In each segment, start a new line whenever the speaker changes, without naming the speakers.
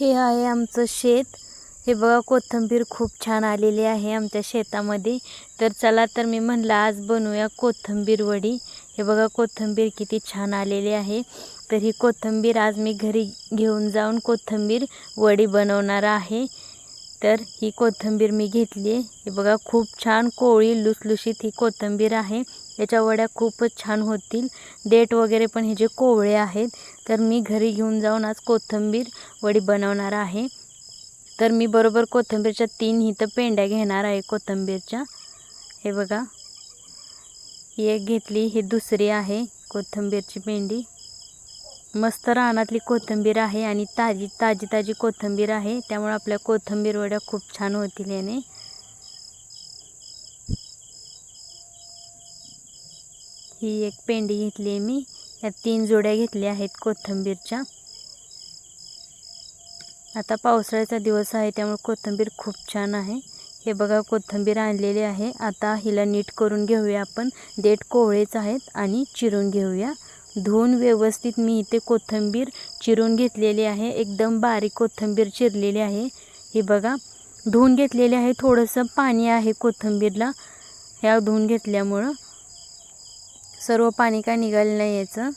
हे आहे आमचं शेत. हे बघा कोथिंबीर खूप छान आलेली आहे आमच्या शेतामध्ये. तर चला तर मी म्हणलं आज बनवूया कोथिंबीर वडी. हे बघा कोथिंबीर किती छान आलेली आहे. तर ही कोथिंबीर आज मी घरी घेऊन जाऊन कोथिंबीर वडी बनवणार आहे. तर ही कोथिंबीर मी घेतली आहे. हे बघा खूप छान कोळी लुसलुशीत ही कोथिंबीर आहे. याच्या वड्या खूपच छान होतील. देठ वगैरे पण हे जे कोवळे आहेत तर मी घरी घेऊन जाऊन आज कोथिंबीर वडी बनवणार आहे. तर मी बरोबर कोथिंबीरच्या तीन इथं पेंड्या घेणार आहे कोथिंबीरच्या. हे बघा. एक घेतली ही दुसरी आहे कोथिंबीरची पेंडी. मस्त रानातली कोथिंबीर आहे आणि ताजी ताजी ताजी कोथिंबीर आहे. त्यामुळे आपल्या कोथिंबीर वड्या खूप छान होतील याने. ही एक पेंडी घेतली आहे मी. या तीन जोड्या घेतल्या आहेत कोथिंबीरच्या. आता पावसाळ्याचा दिवस आहे त्यामुळे कोथिंबीर खूप छान आहे. हे बघा कोथिंबीर आणलेली आहे. आता हिला नीट करून घेऊया आपण. देठ कोवळेच आहेत आणि चिरून घेऊया. धुवून व्यवस्थित मी इथे कोथिंबीर चिरून घेतलेली आहे. एकदम बारीक कोथिंबीर चिरलेली आहे. हे बघा धुवून घेतलेले आहे. थोडंसं पाणी आहे कोथिंबीरला. ह्या धुवून घेतल्यामुळं सर्व पाणी काय निघालं नाही याचं.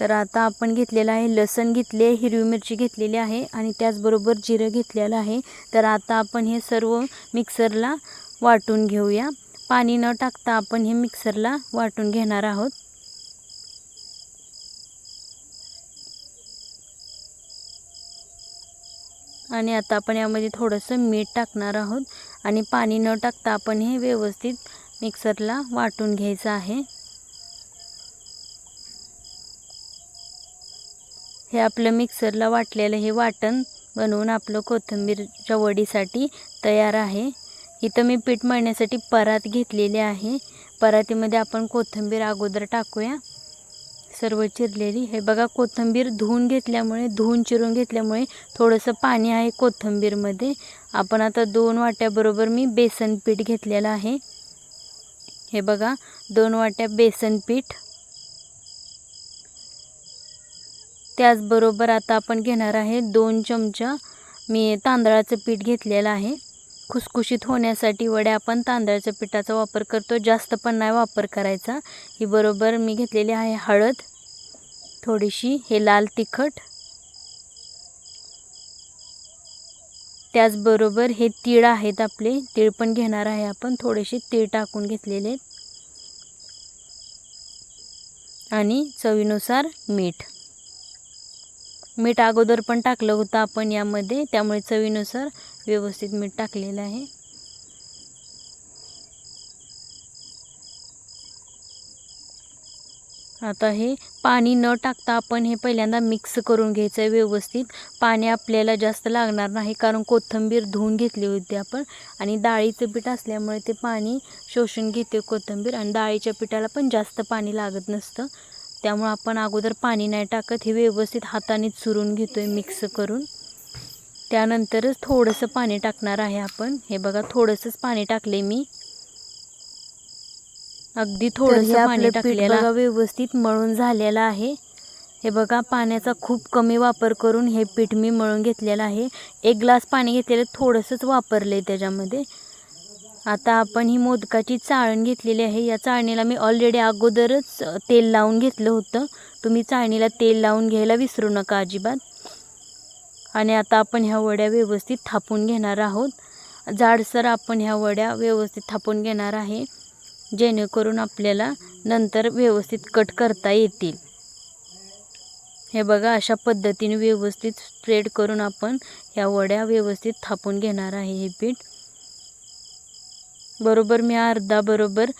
तर आता आपण घेतलेलं आहे लसण घेतले हिरवी मिरची घेतलेली आहे आणि त्याचबरोबर जिरं घेतलेलं आहे. तर आता आपण हे सर्व मिक्सरला वाटून घेऊया. पाणी न टाकता आपण हे मिक्सरला वाटून घेणार आहोत. आणि आता आपण यामध्ये थोडंसं मीठ टाकणार आहोत. आणि पाणी न टाकता आपण हे व्यवस्थित मिक्सरला वाटून घ्यायचं आहे. हे आपलं मिक्सरला वाटलेलं हे वाटण बनवून आपलं कोथिंबीरच्या वडीसाठी तयार आहे. इथं मी पीठ मळण्यासाठी परात घेतलेली आहे. परातीमध्ये आपण कोथिंबीर अगोदर टाकूया. सर्व चिरलेली. हे बघा कोथिंबीर धुवून घेतल्यामुळे धुवून चिरून घेतल्यामुळे थोडंसं पाणी आहे कोथिंबीरमध्ये. आपण आता दोन वाट्याबरोबर मी बेसन पीठ घेतलेलं आहे. हे बघा दोन वाट्या बेसन पीठ. त्याचबरोबर आता आपण घेणार आहे दोन चमचा मी तांदळाचं पीठ घेतलेलं आहे. खुसखुशीत होण्यासाठी वड्या आपण तांदळाच्या पिठाचा वापर करतो. जास्त पण नाही वापर करायचा. ही बरोबर मी घेतलेली आहे हळद. थोडीशी हे लाल तिखट. त्याचबरोबर हे तीळ आहेत आपले. तीळ पण घेणार आहे आपण. थोडेसे तीळ टाकून घेतलेले आणि चवीनुसार मीठ. मीठ अगोदर पण टाकलं होतं आपण यामध्ये. त्यामुळे चवीनुसार व्यवस्थित मीठ टाकलेलं आहे. आता हे पाणी न टाकता आपण हे पहिल्यांदा मिक्स करून घ्यायचं आहे व्यवस्थित. पाणी आपल्याला जास्त लागणार नाही कारण कोथिंबीर धुवून घेतली होती आपण. आणि डाळीचं पीठ असल्यामुळे ते पाणी शोषून घेते कोथिंबीर. आणि डाळीच्या पिठाला पण जास्त पाणी लागत नसतं. त्यामुळं आपण अगोदर पाणी नाही टाकत हे व्यवस्थित हाताने चुरून घेतो आहे मिक्स करून. त्यानंतरच थोडंसं पाणी टाकणार आहे आपण. हे बघा थोडंसंच पाणी टाकले मी. अगदी थोडंसं पाणी टाकलेलं. व्यवस्थित मळून झालेलं आहे. हे बघा पाण्याचा खूप कमी वापर करून हे पीठ मी मळून घेतलेलं आहे. एक ग्लास पाणी घेतलेलं थोडंसंच वापरलं त्याच्यामध्ये. आता आपण ही मोदकाची चाळण घेतलेली आहे. या चाळणीला मी ऑलरेडी अगोदरच तेल लावून घेतलं होतं. तुम्ही चाळणीला तेल लावून घ्यायला विसरू नका अजिबात. आणि आता आपण ह्या वड्या व्यवस्थित थापून घेणार आहोत. जाडसर आपण ह्या वड्या व्यवस्थित थापून घेणार आहे. जेणेकरून आपल्याला नंतर व्यवस्थित कट करता येतील. हे बघा अशा पद्धतीने व्यवस्थित स्प्रेड करून आपण ह्या वड्या व्यवस्थित थापून घेणार आहे हे पीठ. बरोबर मी अर्धा बरोबर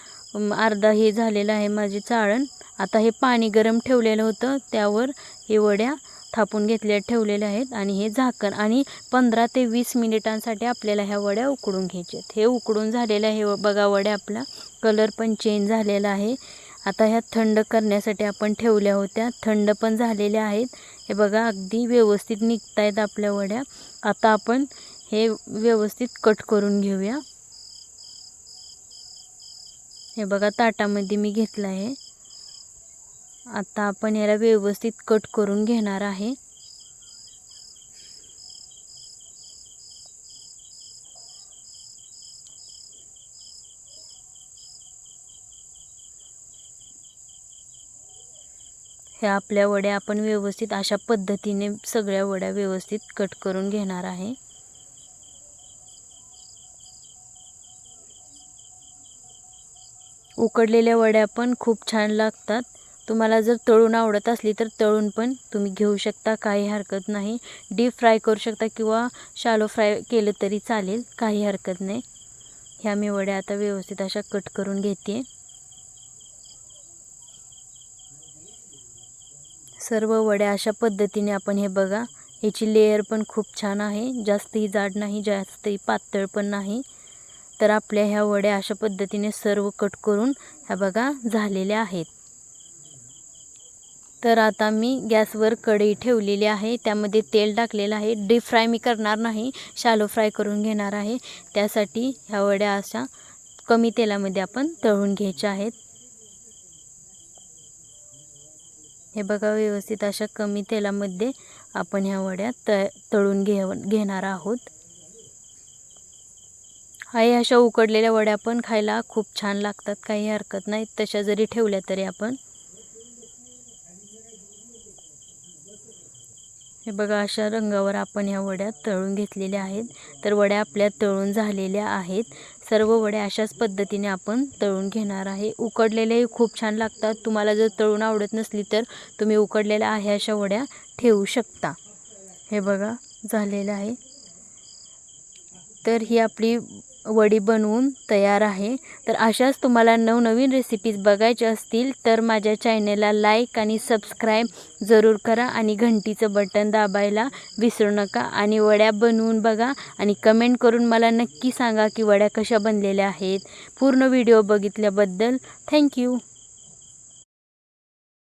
अर्धा हे झालेलं आहे माझी चाळण. आता हे पाणी गरम ठेवलेलं होतं त्यावर हे वड्या थापून घेतल्या ठेवलेल्या आहेत आणि हे झाकण आणि पंधरा ते वीस मिनिटांसाठी आपल्याला ह्या वड्या उकडून घ्यायच्यात हे उकडून झालेलं हे बघा वड्या आपला कलर पण चेंज झालेला आहे. आता ह्या थंड करण्यासाठी आपण ठेवल्या होत्या. थंड पण झालेल्या आहेत. हे बघा अगदी व्यवस्थित निघत आहेत आपल्या वड्या. आता आपण हे व्यवस्थित कट करून घेऊया. हे बघा ताटामध्ये मी घेतलं आहे. आता आपण याला व्यवस्थित कट करून घेणार आहे. हे आपल्या वड्या आपण व्यवस्थित अशा पद्धतीने सगळ्या वड्या व्यवस्थित कट करून घेणार आहे. उकडलेल्या वड्या पण खूप छान लागतात. तुम्हाला जर तळून आवडत असली तर तळून पण तुम्ही घेऊ शकता काही हरकत नाही. डीप फ्राय करू शकता किंवा शालो फ्राय केलं तरी चालेल काही हरकत नाही. ह्या मी वड्या आता व्यवस्थित अशा कट करून घेते. सर्व वड्या अशा पद्धतीने आपण हे बघा. याची लेयर पण खूप छान आहे. जास्तही जाड नाही जास्तही पातळ पण नाही. तर आपल्या ह्या वड्या अशा पद्धतीने सर्व कट करून ह्या बघा झालेल्या आहेत. तर आता मी गॅसवर कढई ठेवलेली आहे. त्यामध्ये तेल टाकलेलं आहे. डीप फ्राय मी करणार नाही. शालो फ्राय करून घेणार आहे. त्यासाठी ह्या वड्या अशा कमी तेलामध्ये आपण तळून घ्यायच्या आहेत. हे बघा व्यवस्थित अशा कमी तेलामध्ये आपण ह्या वड्या त तळून घे घेणार आहोत. आहे अशा उकडलेल्या वड्या पण खायला खूप छान लागतात. काही हरकत नाही तशा जरी ठेवल्या तरी आपण. हे बघा अशा रंगावर आपण ह्या वड्या तळून घेतलेल्या आहेत. तर वड्या आपल्या तळून झालेल्या आहेत. सर्व वड्या अशाच पद्धतीने आपण तळून घेणार आहे. उकडलेल्याही खूप छान लागतात. तुम्हाला जर तळून आवडत नसली तर तुम्ही उकडलेल्या आहे अशा वड्या ठेवू शकता. हे बघा झालेलं आहे. तर ही आपली वडी बनवून तयार आहे. तर अशाच तुम्हाला नवनवीन रेसिपीज बघायचे असतील तर माझ्या चॅनेलला लाईक आणि सबस्क्राईब जरूर करा आणि घंटीचं बटन दाबायला विसरू नका. आणि वड्या बनवून बघा आणि कमेंट करून मला नक्की सांगा की वड्या कशा बनलेल्या आहेत. पूर्ण व्हिडिओ बघितल्याबद्दल थँक्यू